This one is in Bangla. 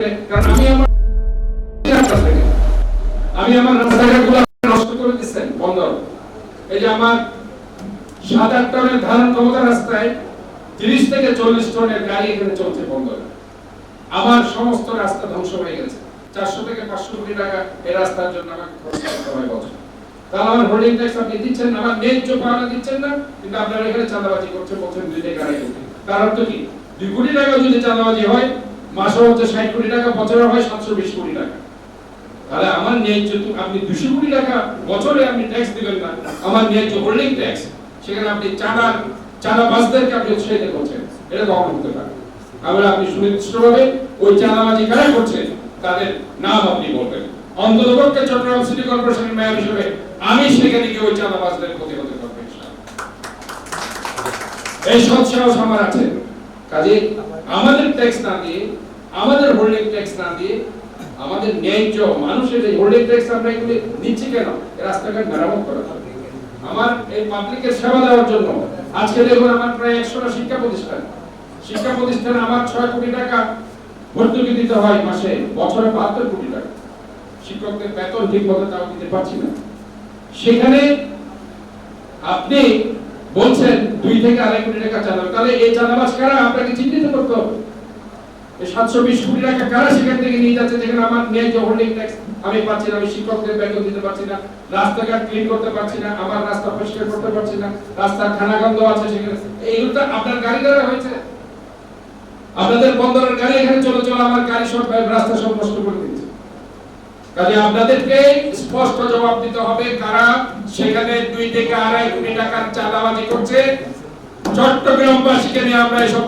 কারণ আমি আমার আমি নষ্ট করে দিচ্ছেন বন্দর এই যে আমার সাত আট টনের ধারণ ক্ষমতা রাস্তায় তিরিশ থেকে চল্লিশ টনের গাড়ি এখানে চলছে বন্দরে আমার সমস্ত রাস্তা ধ্বংস হয়ে গেছে। চারশো থেকে পাঁচশো কোটি টাকা এই রাস্তার জন্য আমাকে খরচ করতে হয় বছর। তাহলে আমার হোল্ডিং ট্যাক্স আপনি দিচ্ছেন না, আমার ন্যায্য পাওনা দিচ্ছেন না, কিন্তু আপনারা এখানে চাঁদাবাজি করছেন, বলছেন দুই আড়াই কোটি তার কি? দুই কোটি টাকা যদি চাঁদাবাজি হয় মাসে হচ্ছে ষাট কোটি টাকা, বছরে হয় সাতশো বিশ কোটি টাকা। তাহলে আমার ন্যায্য আপনি দুশো কোটি টাকা বছরে আপনি ট্যাক্স দিবেন না, আমার ন্যায্য হোল্ডিং ট্যাক্স সেখানে আপনি চাঁদা, চাঁদাবাজদেরকে আপনি উৎসাহিত করছেন। এটা কখন হতে পারে আমরা আপনি সুনির্দিষ্টভাবে ওই চাঁদাবাজি কারা করছেন, তাদের নাম আপনি বলবেন। অন্ততপক্ষে চট্টগ্রাম সিটি কর্পোরেশনের মেয়র হিসেবে আমি সেখানে গিয়ে ওই চাঁদাবাজদের প্রতিহত করব, ইনশাআল্লাহ। এই সৎ সাহস আমার আছে। কাজে আমাদের ট্যাক্স না দিয়ে, আমাদের হোল্ডিং ট্যাক্স না দিয়ে, আমাদের ন্যায্য মানুষের এই হোল্ডিং ট্যাক্স আমরা এগুলি নিচ্ছি কেন? রাস্তাঘাট মেরামত করা আমার এই পাবলিকের সেবা দেওয়ার জন্য আজকে দেখুন আমার প্রায় একশোটা শিক্ষা প্রতিষ্ঠান। শিক্ষা প্রতিষ্ঠানে আমার ছয় কোটি টাকা ভর্তুকি দিতে হয় মাসে, বছরে বাহাত্তর কোটি টাকা। শিক্ষকদের বেতন ঠিক মতো তাও দিতে পারছি না। সেখানে আপনি বলছেন দুই থেকে আড়াই কোটি টাকা চাঁদা তাহলে এই চাঁদাবাজ কারা? আপনাকে চিহ্নিত করতে সাতশো বিশ কোটি টাকা কারা সেখান থেকে নিয়ে যাচ্ছে? যেখানে আমার ন্যায্য হোল্ডিং ট্যাক্স আমি পাচ্ছি না, আমি শিক্ষকদের বেতন দিতে পারছি না, রাস্তাঘাট ক্লিন করতে পারছি না, আমার রাস্তা পরিষ্কার করতে পারছি না, রাস্তার খানাগন্ধ আছে সেখানে। এইগুলো তো আপনার গাড়ি দ্বারা হয়েছে? আপনাদের বন্দরের গাড়ি এখানে চলে চলে আমার গাড়ি সব রাস্তা সব নষ্ট করে দিচ্ছে কাজে আপনাদেরকে স্পষ্ট জবাব দিতে হবে, কারা সেখানে দুই থেকে আড়াই কোটি টাকার চাঁদাবাজি করছে? চট্টগ্রামবাসীকে নিয়ে আমরা এসব